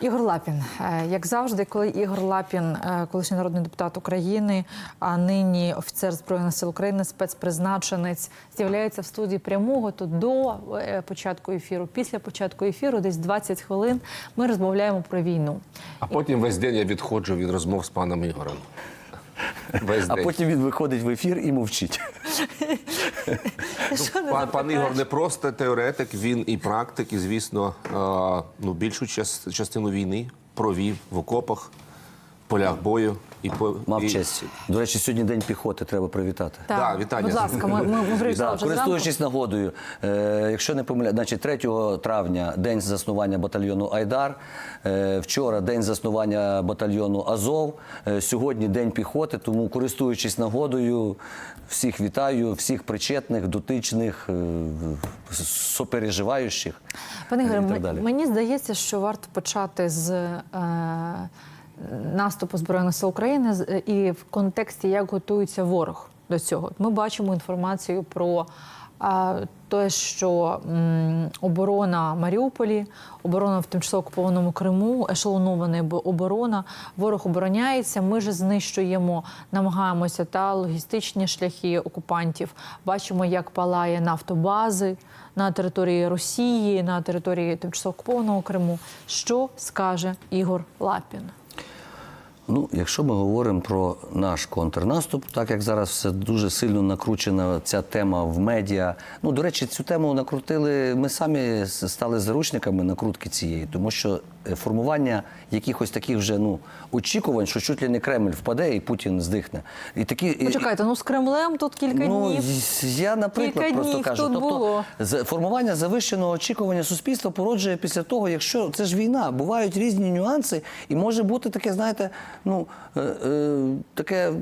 Ігор Лапін, Е, як завжди, коли Ігор Лапін, е, колишній народний депутат України, а нині офіцер збройних сил України, спецпризначенець, з'являється в студії прямого то до е, початку ефіру, після початку ефіру, десь 20 хвилин. Ми розмовляємо про війну. А потім весь день я відходжу від розмов з паном Ігорем. Весь А день. потім він виходить в ефір і мовчить. Не Пан, пан? Ігор не просто теоретик, він і практик, і, звісно, е, ну, більшу час, частину війни провів в окопах, полях бою. І, по- Мав і, честь. До речі, сьогодні день піхоти, треба привітати. Так, Да, вітання. Будь ласка, ми, ми, ми вже Да, вже користуючись нагодою, е, якщо не помиляю, значить 3 травня день заснування батальйону Айдар. Е, вчора день заснування батальйону Азов. Е, сьогодні день піхоти. Тому, користуючись нагодою, всіх вітаю, всіх причетних, дотичних, е, сопереживаючих. Пане Ігоре, мені здається, що варто почати з е, наступу Збройних сил України і в контексті, як готується ворог до цього. Ми бачимо інформацію про те, що оборона Маріуполі, оборона в тимчасово окупованому Криму, ешелонована оборона. Ворог обороняється. Ми ж знищуємо, намагаємося та логістичні шляхи окупантів. Бачимо, як палає нафтобази на території Росії, на території тимчасово окупованого Криму. Що скаже Ігор Лапін? Ну, якщо ми говоримо про наш контрнаступ, так як зараз все дуже сильно накручена ця тема в медіа. Ну, до речі, цю тему накрутили. Ми самі стали заручниками накрутки цієї, тому що е, формування якихось таких вже ну очікувань, що чуть ли не Кремль впаде і Путін здихне. І такі Почекайте, ну з Кремлем тут кілька ну, днів. я, наприклад, Кілька просто днів кажу, тут тобто було. формування завищеного очікування суспільства породжує після того, якщо це ж війна, бувають різні нюанси, і може бути таке, знаєте, ну е, е, таке.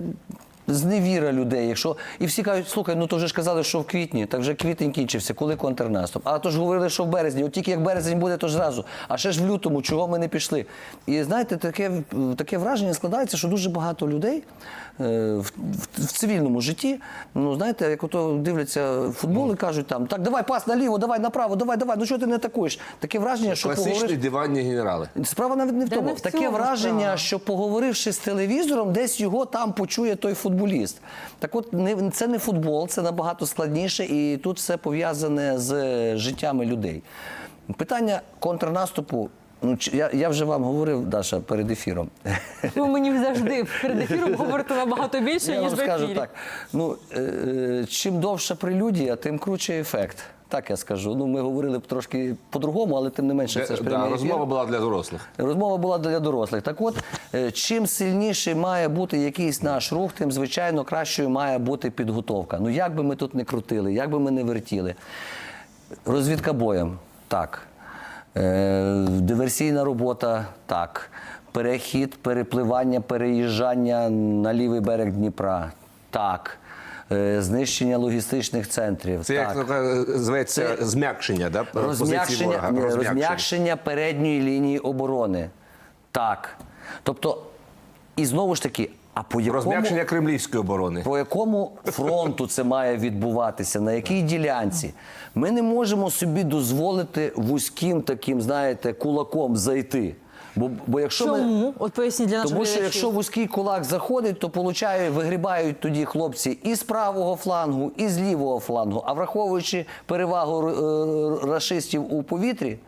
Зневіра людей, якщо і всі кажуть, слухай, ну то вже ж казали, що в квітні, так вже квітень кінчився, коли контрнаступ. А то ж говорили, що в березні, от тільки як березень буде, то ж зразу. А ще ж в лютому, чого ми не пішли. І знаєте, таке, таке враження складається, що дуже багато людей е, в, в, в цивільному житті, ну знаєте, як ото дивляться футбол і кажуть там, так, давай пас наліво, давай направо, давай, давай, ну чого ти не атакуєш? Таке враження, що Класичні поговориш. диванні генерали. Справа навіть не в тому. не в Таке враження, справа. що поговоривши з телевізором, десь його там почує той футболіст. Так от не, це не футбол, це набагато складніше, і тут все пов'язане з життями людей. Питання контрнаступу. Ну, я, я вже вам говорив, Даша, перед ефіром. Ну, мені завжди перед ефіром говорити набагато більше, Я ніж вам скажу ефірі. так. Ну, е, е, чим довша прелюдія, тим круче ефект. Так я скажу. Ну, ми говорили б трошки по-другому, але тим не менше, це ж Да, прямий ефір. розмова була для дорослих. Розмова була для дорослих. Так от, е, чим сильніший має бути якийсь наш рух, тим, звичайно, кращою має бути підготовка. Ну, як би ми тут не крутили, як би ми не вертіли. Розвідка боєм так. Е, диверсійна робота так. Перехід, перепливання, переїжджання на лівий берег Дніпра так. Е, знищення логістичних центрів. Це так. як е, зветься зм'якшення, да? Розм'якшення, розм'якшення передньої лінії оборони. Так. Тобто, і знову ж таки, а по якому, Розм'якшення кремлівської оборони. по якому фронту це має відбуватися, на якій ділянці? Ми не можемо собі дозволити вузьким таким, знаєте, кулаком зайти. Бо, бо якщо ми. От поясніть для наших Тому що якщо вузький кулак заходить, то получають, вигрібають тоді хлопці і з правого флангу, і з лівого флангу. А враховуючи перевагу е, рашистів у повітрі,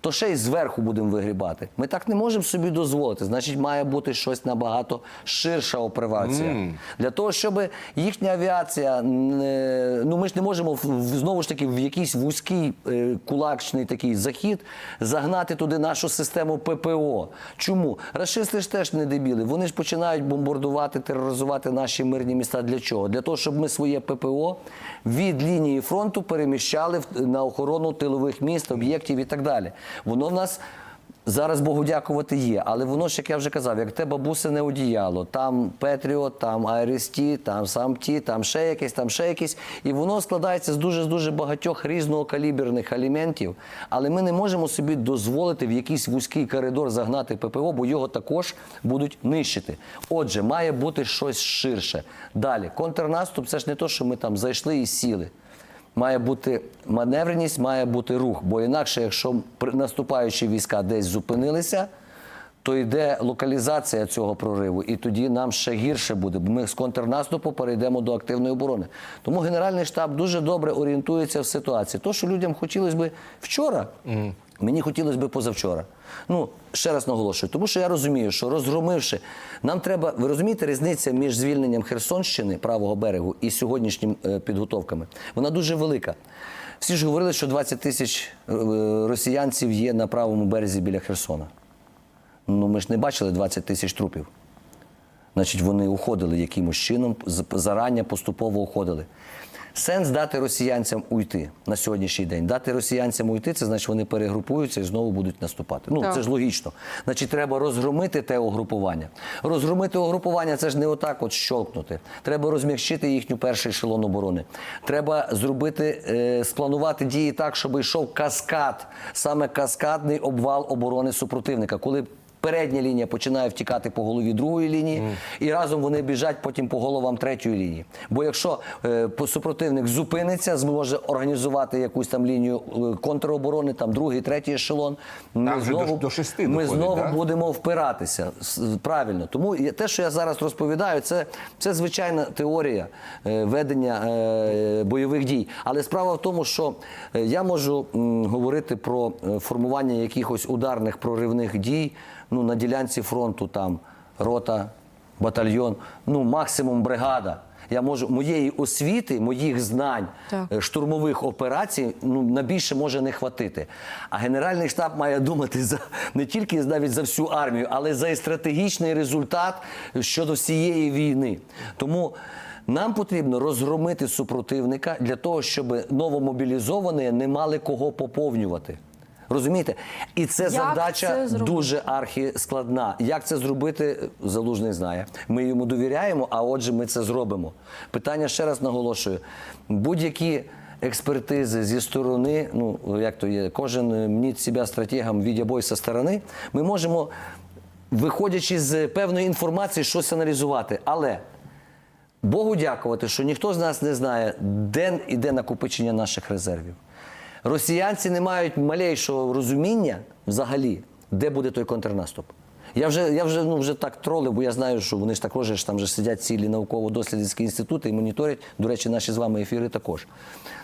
то ще й зверху будемо вигрібати. Ми так не можемо собі дозволити. Значить, має бути щось набагато ширша операція. Для того, щоб їхня авіація, не- ну ми ж не можемо знову ж таки в якийсь вузький е, кулачний такий захід загнати туди нашу систему ППО. Чому? Рашисти ж теж не дебіли. Вони ж починають бомбардувати, тероризувати наші мирні міста. Для чого? Для того, щоб ми своє ППО від лінії фронту переміщали на охорону тилових міст, об'єктів і так далі. Воно в нас. Зараз Богу дякувати є, але воно ж, як я вже казав, як те бабусине одіяло, там Петріот, там Айресті, там Самті, там ще якесь, там ще якесь. І воно складається з дуже з дуже багатьох різнокаліберних елементів. Але ми не можемо собі дозволити в якийсь вузький коридор загнати ППО, бо його також будуть нищити. Отже, має бути щось ширше. Далі, контрнаступ це ж не то, що ми там зайшли і сіли. Має бути маневреність, має бути рух. Бо інакше, якщо наступаючі війська десь зупинилися, то йде локалізація цього прориву, і тоді нам ще гірше буде. Бо ми з контрнаступу перейдемо до активної оборони. Тому Генеральний штаб дуже добре орієнтується в ситуації. То, що людям хотілося б вчора, мені хотілося б позавчора. Ну, ще раз наголошую, тому що я розумію, що розгромивши, нам треба, ви розумієте, різниця між звільненням Херсонщини, правого берегу, і сьогоднішніми е, підготовками, вона дуже велика. Всі ж говорили, що 20 тисяч е, росіянців є на правому березі біля Херсона. Ну, ми ж не бачили 20 тисяч трупів. Значить, вони уходили якимось чином, з- зарані поступово уходили. Сенс дати росіянцям уйти на сьогоднішній день. Дати росіянцям уйти, це значить вони перегрупуються і знову будуть наступати. Ну Так. це ж логічно. Значить, треба розгромити те угрупування. Розгромити угрупування це ж не отак, от щолкнути. Треба розмягчити їхню перший ешелон оборони. Треба зробити, е, спланувати дії так, щоб йшов каскад, саме каскадний обвал оборони супротивника. Коли Передня лінія починає втікати по голові другої лінії, і разом вони біжать потім по головам третьої лінії. Бо якщо е, супротивник зупиниться, зможе організувати якусь там лінію е, контроборони, там другий, третій ешелон, ми Там знову, до шести ми доходить, знову да? будемо впиратися правильно. Тому те, що я зараз розповідаю, це, це звичайна теорія е, ведення е, бойових дій. Але справа в тому, що е, я можу м, говорити про е, формування якихось ударних проривних дій ну, на ділянці фронту, там рота, батальйон, ну максимум бригада. Я можу моєї освіти, моїх знань Так. е, штурмових операцій ну на більше може не хватити. А генеральний штаб має думати за не тільки навіть за всю армію, але за і стратегічний результат щодо всієї війни. Тому. Нам потрібно розгромити супротивника для того, щоб новомобілізовані не мали кого поповнювати. Розумієте? І це Як задача це дуже архіскладна. Як це зробити, залужний знає. Ми йому довіряємо, а отже, ми це зробимо. Питання ще раз наголошую: будь-які експертизи зі сторони, ну як то є, кожен е, мніть себе стратегом відя бой со сторони, ми можемо, виходячи з певної інформації, щось аналізувати. Але Богу дякувати, що ніхто з нас не знає, де іде накопичення наших резервів. Росіянці не мають малейшого розуміння взагалі, де буде той контрнаступ. Я вже, я вже, ну, вже так тролив, бо я знаю, що вони ж також ж там же сидять цілі науково-дослідницькі інститути і моніторять. До речі, наші з вами ефіри також.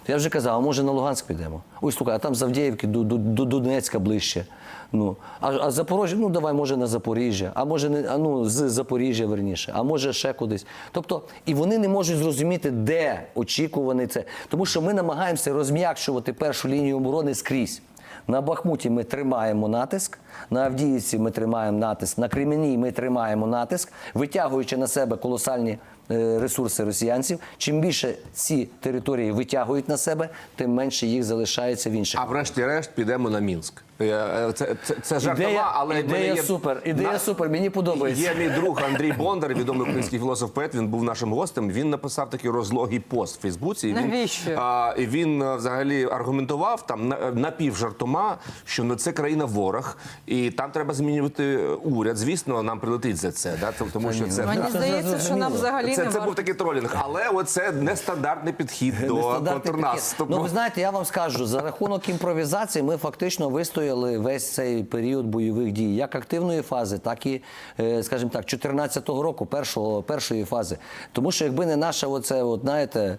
То я вже казав, а може на Луганськ підемо? Ой, слухай, а там з Авдіївки до, до, до Донецька ближче. Ну, а, а Запоріжжя, ну давай, може, на Запоріжжя, а може не а, ну, з Запоріжжя верніше, а може ще кудись. Тобто, і вони не можуть зрозуміти, де очікуваний це. Тому що ми намагаємося розм'якшувати першу лінію оборони скрізь. На Бахмуті ми тримаємо натиск, на Авдіївці ми тримаємо натиск, на Кремені ми тримаємо натиск, витягуючи на себе колосальні ресурси росіянців. Чим більше ці території витягують на себе, тим менше їх залишається в інших. А врешті-решт підемо на Мінськ. Е, е, Це, це, це жартова, Ідея, але ідея є- супер, ідея На- супер, мені подобається. Є мій друг Андрій Бондар, відомий український філософ-поет. Він був нашим гостем. Він написав такий розлогий пост в Фейсбуці. І він, Навіщо? А, і він взагалі аргументував там напівжартома, що ну, це країна ворог, і там треба змінювати е, уряд. Звісно, нам прилетить за це. Да? Тому- Тому що це Мені здається, що нам взагалі це, не це був такий тролінг, але оце нестандартний підхід до Нестандартний контрнаступу. Ну, ви знаєте, я вам скажу, за рахунок імпровізації ми фактично вистояли весь цей період бойових дій, як активної фази, так і, е, скажімо так, 14-го року, першого, першої фази. Тому що якби не наша, оце, от, знаєте,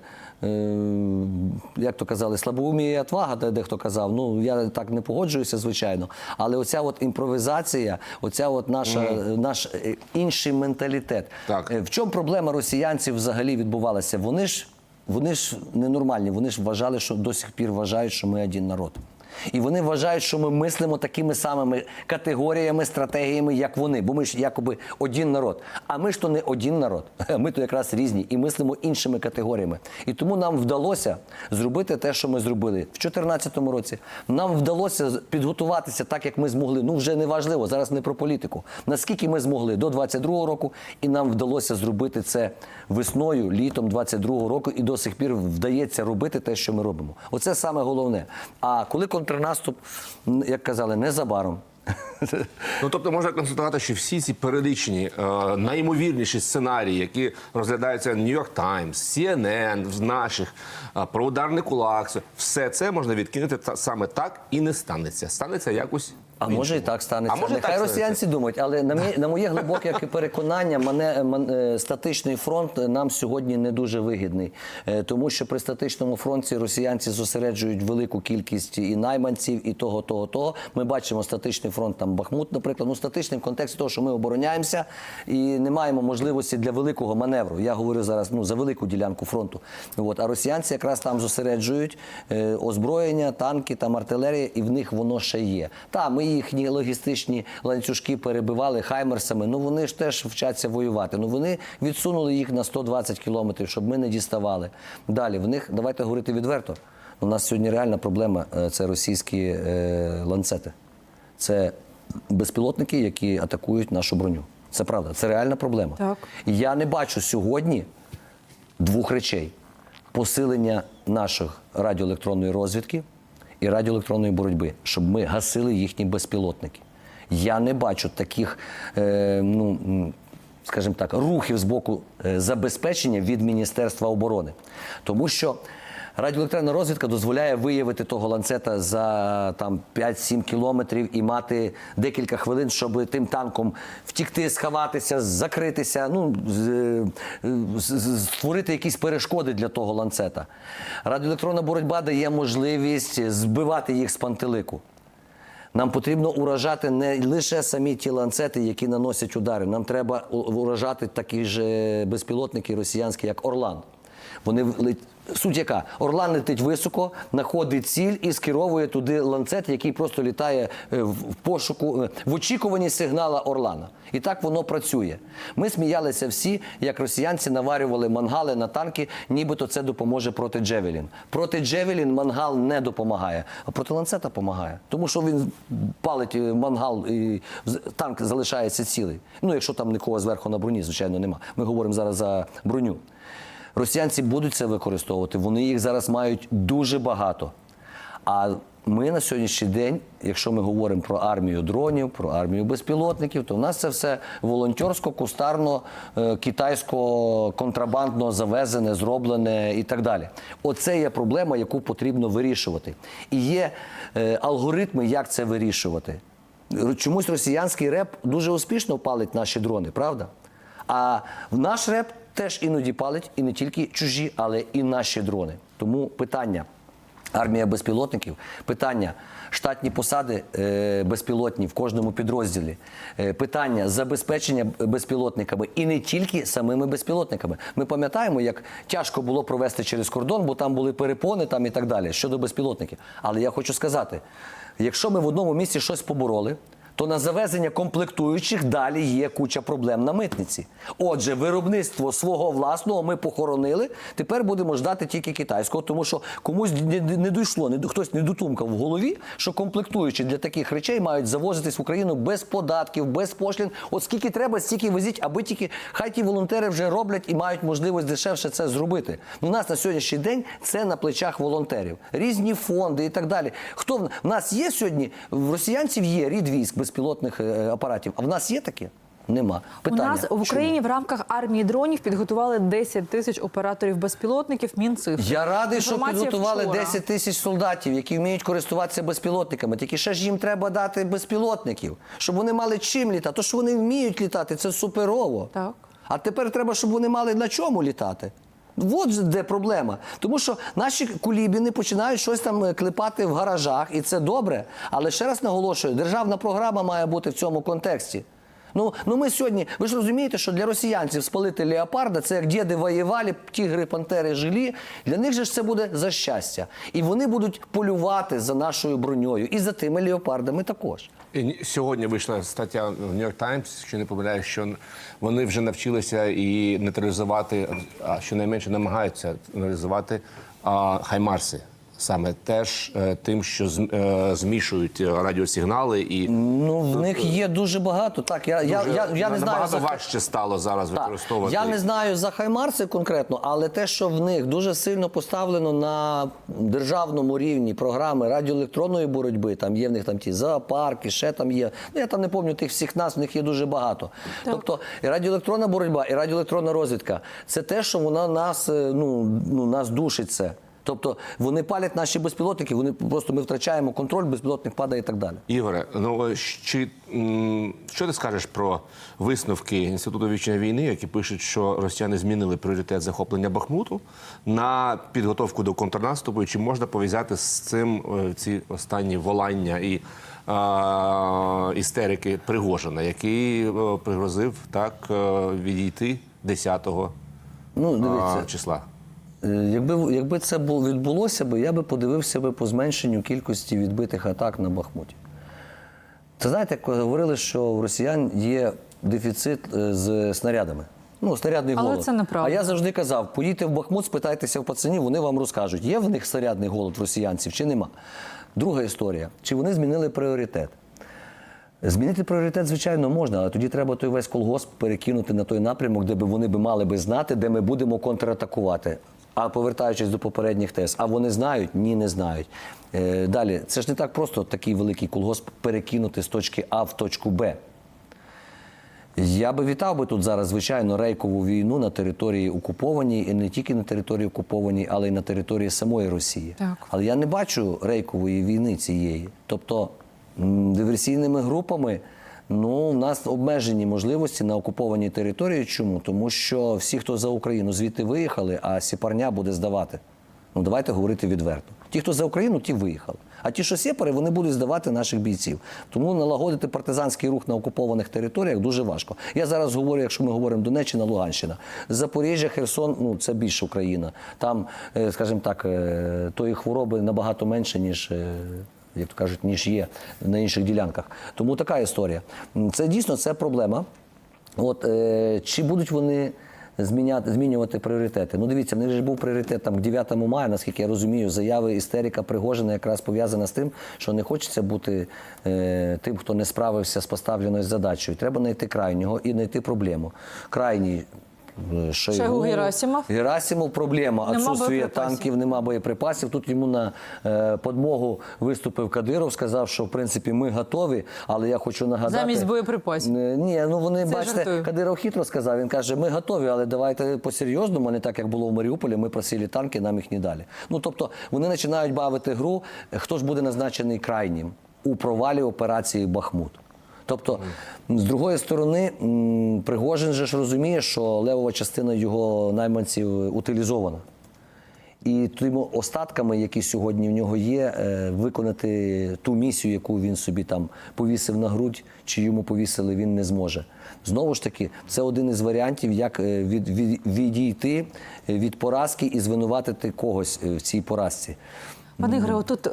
як то казали, слабоумія і отвага, де дехто казав, ну я так не погоджуюся, звичайно. Але оця от імпровізація, оця от наша, наш е, інший менталітет. Так. Е, В чому проблема росіянців взагалі відбувалася? Вони ж вони ж ненормальні, вони ж вважали, що до сих пір вважають, що ми один народ. І вони вважають, що ми мислимо такими самими категоріями, стратегіями, як вони, бо ми ж якоби один народ. А ми ж то не один народ. Ми то якраз різні і мислимо іншими категоріями. І тому нам вдалося зробити те, що ми зробили в 2014 році. Нам вдалося підготуватися так, як ми змогли. Ну вже не важливо, зараз не про політику. Наскільки ми змогли до 22 року, і нам вдалося зробити це весною, літом 22 року, і до сих пір вдається робити те, що ми робимо. Оце саме головне. А коли контрнаступ, як казали, незабаром. Ну тобто можна констатувати, що всі ці перелічені е, найімовірніші сценарії, які розглядаються Нью-Йорк Таймс, CNN, в наших е, про ударний кулак, все це можна відкинути та, саме так і не станеться. Станеться якось А може і так станеться. А може, Нехай так росіянці думають, але на моє, на моє глибоке переконання, мене мен- е, статичний фронт нам сьогодні не дуже вигідний, Е, тому що при статичному фронті росіянці зосереджують велику кількість і найманців, і того, того, того. Ми бачимо статичний фронт там Бахмут, наприклад. Ну статичний в контексті того, що ми обороняємося і не маємо можливості для великого маневру. Я говорю зараз ну за велику ділянку фронту. От а росіянці якраз там зосереджують е, озброєння, танки, там артилерія, і в них воно ще є. Та ми їхні логістичні ланцюжки перебивали хаймерсами. Ну вони ж теж вчаться воювати. Ну вони відсунули їх на 120 кілометрів, щоб ми не діставали. Далі в них давайте говорити відверто. У нас сьогодні реальна проблема е, це російські е, ланцети. Це безпілотники, які атакують нашу броню. Це правда, це реальна проблема. Так. Я не бачу сьогодні двох речей: посилення наших радіоелектронної розвідки і радіоелектронної боротьби, щоб ми гасили їхні безпілотники. Я не бачу таких, е, ну скажімо так, рухів з боку е, забезпечення від Міністерства оборони, тому що. Радіоелектронна розвідка дозволяє виявити того ланцета за там 5-7 кілометрів і мати декілька хвилин, щоб тим танком втікти, сховатися, закритися, ну е, створити якісь перешкоди для того ланцета. Радіоелектронна боротьба дає можливість збивати їх з пантелику. Нам потрібно уражати не лише самі ті ланцети, які наносять удари. Нам треба уражати такі ж е, безпілотники росіянські, як Орлан. Вони суть яка Орлан летить високо, знаходить ціль і скеровує туди ланцет, який просто літає е, в пошуку е, в очікуванні сигнала Орлана. І так воно працює. Ми сміялися всі, як росіянці наварювали мангали на танки, нібито це допоможе проти Джевелін. Проти Джевелін мангал не допомагає, а проти ланцета допомагає. Тому що він палить е, мангал і танк залишається цілий. Ну, якщо там нікого зверху на броні, звичайно, нема. Ми говоримо зараз за броню. Росіянці будуть це використовувати. Вони їх зараз мають дуже багато. А ми на сьогоднішній день, якщо ми говоримо про армію дронів, про армію безпілотників, то в нас це все волонтерсько, кустарно, е, китайсько, контрабандно завезене, зроблене і так далі. Оце є проблема, яку потрібно вирішувати. І є е, алгоритми, як це вирішувати. Чомусь росіянський реп дуже успішно палить наші дрони, правда? А в наш реп теж іноді палить і не тільки чужі, але і наші дрони. Тому питання армія безпілотників, питання штатні посади е, безпілотні в кожному підрозділі, е, питання забезпечення безпілотниками і не тільки самими безпілотниками. Ми пам'ятаємо, як тяжко було провести через кордон, бо там були перепони там і так далі щодо безпілотників. Але я хочу сказати, якщо ми в одному місці щось побороли то на завезення комплектуючих далі є куча проблем на митниці. Отже, виробництво свого власного ми похоронили. Тепер будемо ждати тільки китайського, тому що комусь не, не дійшло, не, хтось не дотумкав в голові, що комплектуючі для таких речей мають завозитись в Україну без податків, без пошлін. От скільки треба, стільки везіть, аби тільки хай ті волонтери вже роблять і мають можливість дешевше це зробити. Ну, у нас на сьогоднішній день це на плечах волонтерів, різні фонди і так далі. Хто в нас є сьогодні? В росіянців є рід військ безпілотних е, апаратів. А в нас є таке? Нема. Питання. У нас в Україні в рамках армії дронів підготували 10 тисяч операторів безпілотників. Мінцифри. Я радий, що підготували вчора. 10 тисяч солдатів, які вміють користуватися безпілотниками. Тільки ще ж їм треба дати безпілотників, щоб вони мали чим літати. То що вони вміють літати, це суперово. Так. А тепер треба, щоб вони мали на чому літати. От де проблема. Тому що наші кулібіни починають щось там е, клепати в гаражах, і це добре. Але ще раз наголошую, державна програма має бути в цьому контексті. Ну, ну ми сьогодні, ви ж розумієте, що для росіянців спалити леопарда це як діди воювали, тігри, пантери, жилі. Для них же ж це буде за щастя. І вони будуть полювати за нашою броньою і за тими леопардами також. І ні- сьогодні вийшла стаття в Нью-Йорк Таймс, що не помиляюсь, що вони вже навчилися і нейтралізувати, а щонайменше намагаються нейтралізувати а, хаймарси. Саме теж е, тим, що е, змішують радіосигнали і Ну, в них є дуже багато. Так, я, я, дуже- я, я не знаю набагато за важче стало зараз Так. використовувати. Я не знаю за Хаймарси конкретно, але те, що в них дуже сильно поставлено на державному рівні програми радіоелектронної боротьби, там є в них там ті зоопарки, ще там є. Ну я там не пам'ятаю тих всіх нас, в них є дуже багато. Тобто і радіоелектронна боротьба, і радіоелектронна розвідка це те, що вона нас, е, ну, ну, нас душить це. Тобто вони палять наші безпілотники, вони просто ми втрачаємо контроль, безпілотник падає і так далі. Ігоре, ну чи що ти скажеш про висновки інституту вічної війни, які пишуть, що росіяни змінили пріоритет захоплення Бахмуту на підготовку до контрнаступу? Чи можна пов'язати з цим е, ці останні волання і е, істерики Пригожина, який е, пригрозив так відійти 10-го Ну, дивіться, а, числа? Е, Якби, якби це відбулося б, я би подивився би по зменшенню кількості відбитих атак на Бахмуті. Це знаєте, як говорили, що у росіян є дефіцит е, з снарядами. Ну, снарядний Але голод. це неправда. А я завжди казав: поїдьте в Бахмут, спитайтеся в пацанів, вони вам розкажуть, є в них снарядний голод росіянців чи нема. Друга історія: чи вони змінили пріоритет? Змінити пріоритет, звичайно, можна, але тоді треба той весь колгосп перекинути на той напрямок, де би вони би мали би знати, де ми будемо контратакувати. А повертаючись до попередніх тез, а вони знають? Ні, не знають. Е, далі, це ж не так просто такий великий колгосп перекинути з точки А в точку Б. Я би вітав би тут зараз, звичайно, рейкову війну на території окупованій, і не тільки на території окупованій, але й на території самої Росії. Так. Але я не бачу рейкової війни цієї. Тобто диверсійними групами ну, у нас обмежені можливості на окупованій території. Чому? Тому що всі, хто за Україну, звідти виїхали, а сіпарня буде здавати. Ну давайте говорити відверто. Ті, хто за Україну, ті виїхали. А ті, що сепари, вони будуть здавати наших бійців. Тому налагодити партизанський рух на окупованих територіях дуже важко. Я зараз говорю, якщо ми говоримо Донеччина, Луганщина, Запоріжжя, Херсон, ну це більше Україна. Там, е, скажімо так, е, тої хвороби набагато менше, ніж. Як то кажуть, ніж є на інших ділянках. Тому така історія. Це дійсно це проблема. От е, чи будуть вони зміняти, змінювати пріоритети? Ну, дивіться, в них же був пріоритет там к 9 мая, наскільки я розумію, заяви істерика Пригожина якраз пов'язана з тим, що не хочеться бути е, тим, хто не справився з поставленою задачею. Треба знайти крайнього і знайти проблему. Крайній. Шойгу, Шойгу Герасимов. Герасимов проблема. Отсутствие танків, нема боєприпасів. Тут йому на е, подмогу виступив Кадиров, сказав, що в принципі ми готові, але я хочу нагадати. Замість боєприпасів. Е, Ні, ну вони Це бачите, жартую. Кадиров хитро сказав. Він каже: ми готові, але давайте по-серйозному, не так як було в Маріуполі. Ми просили танки, нам їх не дали. Ну тобто вони починають бавити гру. Хто ж буде назначений крайнім у провалі операції Бахмут? Тобто, з другої сторони, Пригожин же ж розуміє, що левова частина його найманців утилізована. І тими остатками, які сьогодні в нього є, е, виконати ту місію, яку він собі там повісив на грудь, чи йому повісили, він не зможе. Знову ж таки, це один із варіантів, як е, від, від, відійти від поразки і звинуватити когось е, в цій поразці. Пане Ігоре, отут е,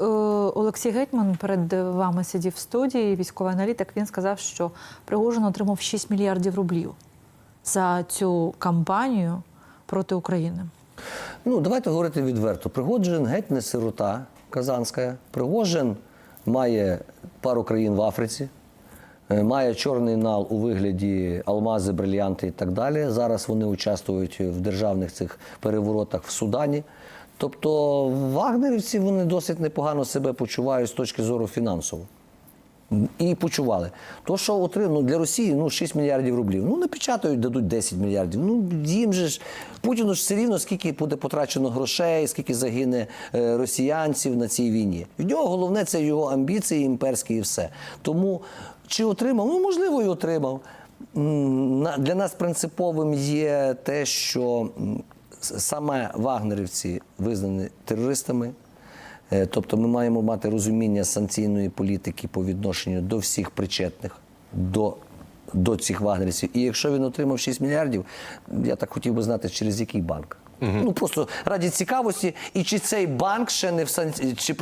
Олексій Гетьман перед вами сидів в студії, військовий аналітик. Він сказав, що Пригожин отримав 6 мільярдів рублів за цю кампанію проти України. Ну, давайте говорити відверто. Пригоджин геть не сирота казанська. Пригожин має пару країн в Африці, е, має чорний нал у вигляді алмази, брильянти і так далі. Зараз вони участвують в державних цих переворотах в Судані. Тобто вагнерівці вони досить непогано себе почувають з точки зору фінансово. І почували. То, що отримав ну, для Росії ну, 6 мільярдів рублів. Ну, напечатають, дадуть 10 мільярдів. Ну, їм же ж Путіну ж все рівно, скільки буде потрачено грошей, скільки загине е, росіянців на цій війні. В нього головне це його амбіції імперські і все. Тому чи отримав? Ну, можливо, і отримав. Для нас принциповим є те, що саме вагнерівці визнані терористами. Е, Тобто ми маємо мати розуміння санкційної політики по відношенню до всіх причетних до, до цих вагнерівців. І якщо він отримав 6 мільярдів, я так хотів би знати, через який банк. Ну просто раді цікавості, і чи цей банк ще не в сан- чи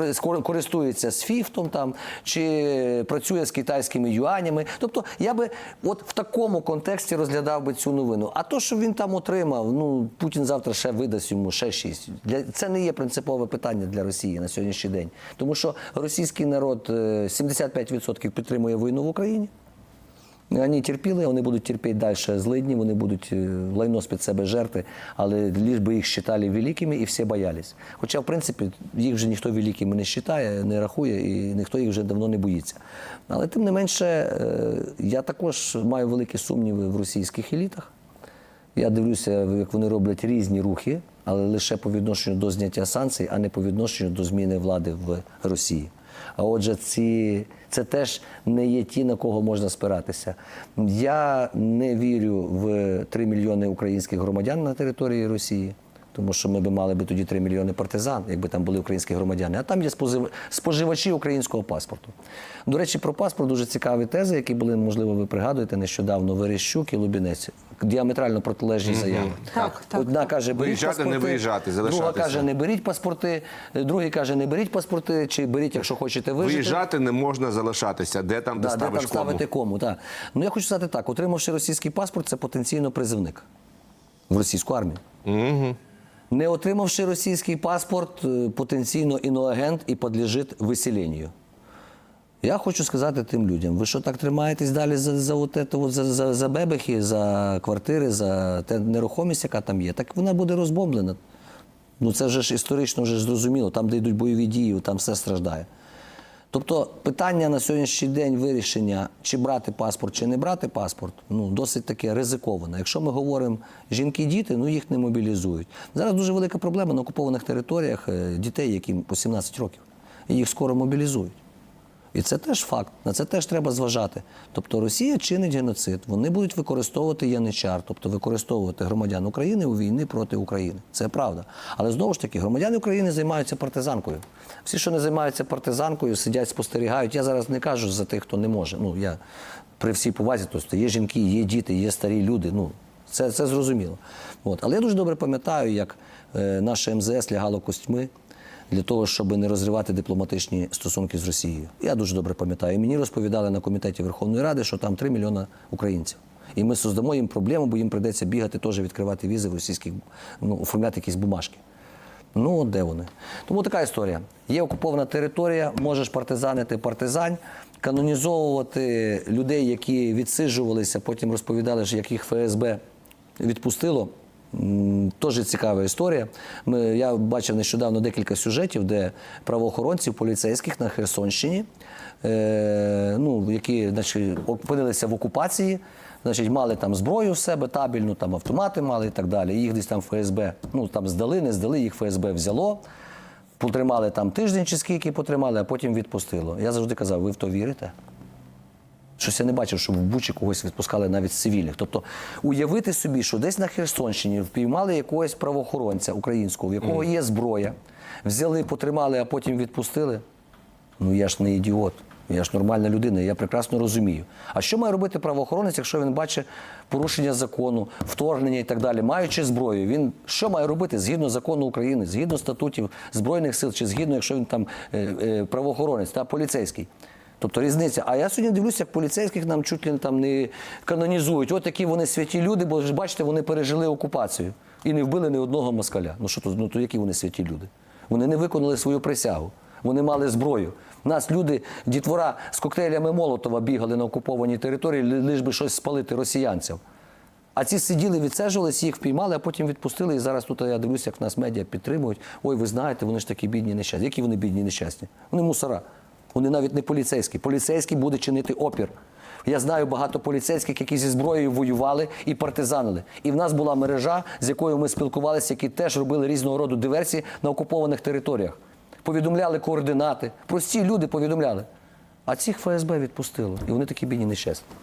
користується Свіфтом там, чи працює з китайськими юанями. Тобто я би от в такому контексті розглядав би цю новину. А то, що він там отримав, ну Путін завтра ще видасть йому ще шість. Для це не є принципове питання для Росії на сьогоднішній день, тому що російський народ е, 75% підтримує війну в Україні. Вони терпіли, вони будуть терпіти далі злидні, вони будуть е, лайно з-під себе жерти, але лиш би їх вважали великими і всі боялись. Хоча, в принципі, їх вже ніхто великими не вважає, не рахує, і ніхто їх вже давно не боїться. Але тим не менше, е, я також маю великі сумніви в російських елітах. Я дивлюся, як вони роблять різні рухи, але лише по відношенню до зняття санкцій, а не по відношенню до зміни влади в Росії. А отже, ці, це теж не є ті, на кого можна спиратися. Я не вірю в 3 мільйони українських громадян на території Росії. Тому що ми б мали би тоді 3 мільйони партизан, якби там були українські громадяни. А там є спожив- споживачі українського паспорту. До речі, про паспорт дуже цікаві тези, які були, можливо, ви пригадуєте нещодавно Верещук і Лубінець. Діаметрально протилежні заяви. Так, так. Одна каже, беріть Виїжджати, не паспорти, виїжджати, друга каже, не беріть паспорти, другий каже, не беріть паспорти, чи беріть, якщо хочете вижити. Виїжджати не можна залишатися. Де там, де Да, де там кому? ставити кому. Так. Ну я хочу сказати так: отримавши російський паспорт, це потенційно призивник в російську армію. Угу. Не отримавши російський паспорт, е, потенційно іноагент і подлежить виселенню. Я хочу сказати тим людям, ви що так тримаєтесь далі за, за, от за, за, за бебехи, за квартири, за те нерухомість, яка там є, так вона буде розбомблена. Ну це вже ж історично вже зрозуміло, там, де йдуть бойові дії, там все страждає. Тобто питання на сьогоднішній день вирішення, чи брати паспорт, чи не брати паспорт, ну досить таке ризиковане. Якщо ми говоримо жінки, діти, ну їх не мобілізують. Зараз дуже велика проблема на окупованих територіях е, дітей, яким по 17 років, і їх скоро мобілізують. І це теж факт, на це теж треба зважати. Тобто Росія чинить геноцид, вони будуть використовувати яничар, тобто використовувати громадян України у війни проти України. Це правда. Але знову ж таки, громадяни України займаються партизанкою. Всі, що не займаються партизанкою, сидять, спостерігають. Я зараз не кажу за тих, хто не може. Ну я при всій повазі, тобто є жінки, є діти, є старі люди. Ну це, це зрозуміло. От. Але я дуже добре пам'ятаю, як е, наше МЗС лягало костьми для того, щоб не розривати дипломатичні стосунки з Росією. Я дуже добре пам'ятаю. Мені розповідали на комітеті Верховної Ради, що там 3 мільйона українців. І ми создамо їм проблему, бо їм прийдеться бігати теж відкривати візи в російських, ну, оформляти якісь бумажки. Ну, де вони? Тому така історія. Є окупована територія, можеш партизанити партизань, канонізовувати людей, які відсиджувалися, потім розповідали, що їх ФСБ відпустило. Теж цікава історія. Ми, я бачив нещодавно декілька сюжетів, де правоохоронців поліцейських на Херсонщині, е, ну, які значить, опинилися в окупації, значить, мали там зброю в себе табельну, там автомати мали і так далі. Їх десь там ФСБ ну, там здали, не здали, їх ФСБ взяло. Потримали там тиждень чи скільки потримали, а потім відпустило. Я завжди казав, ви в то вірите? Щось я не бачив, щоб в Бучі когось відпускали навіть з цивільних. Тобто уявити собі, що десь на Херсонщині впіймали якогось правоохоронця українського, в якого є зброя, взяли, потримали, а потім відпустили. Ну я ж не ідіот, я ж нормальна людина, я прекрасно розумію. А що має робити правоохоронець, якщо він бачить порушення закону, вторгнення і так далі, маючи зброю, він що має робити згідно закону України, згідно статутів Збройних сил, чи згідно, якщо він там е, е, правоохоронець та поліцейський? Тобто різниця. А я сьогодні дивлюся, як поліцейських нам чуть ли там не канонізують. От такі вони святі люди, бо ж бачите, вони пережили окупацію і не вбили ні одного москаля. Ну що то, ну то які вони святі люди? Вони не виконали свою присягу. Вони мали зброю. Нас люди, дітвора з коктейлями Молотова бігали на окупованій території, ли- лиш би щось спалити росіянців. А ці сиділи, відсежувалися, їх впіймали, а потім відпустили. І зараз тут я дивлюся, як нас медіа підтримують. Ой, ви знаєте, вони ж такі бідні нещасні. Які вони бідні нещасні? Вони мусора. Вони навіть не поліцейські. Поліцейський буде чинити опір. Я знаю багато поліцейських, які зі зброєю воювали і партизанили. І в нас була мережа, з якою ми спілкувалися, які теж робили різного роду диверсії на окупованих територіях. Повідомляли координати. Прості люди повідомляли. А цих ФСБ відпустило. І вони такі бідні нещасні.